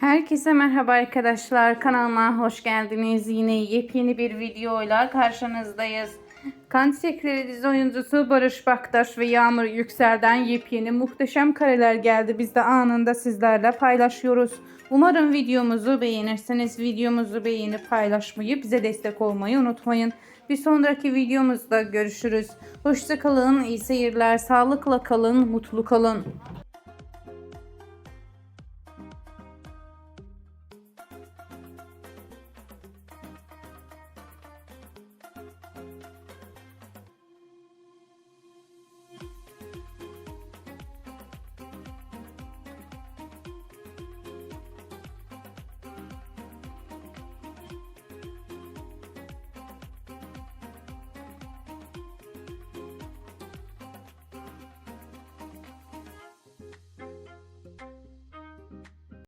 Herkese merhaba arkadaşlar. Kanalıma hoş geldiniz. Yine yepyeni bir videoyla karşınızdayız. Kan Çiçekleri dizi oyuncusu Barış Baktaş ve Yağmur Yüksel'den yepyeni muhteşem kareler geldi. Biz de anında sizlerle paylaşıyoruz. Umarım videomuzu beğenirsiniz. Videomuzu beğenip paylaşmayı, bize destek olmayı unutmayın. Bir sonraki videomuzda görüşürüz. Hoşça kalın, iyi seyirler, sağlıkla kalın, mutlu kalın.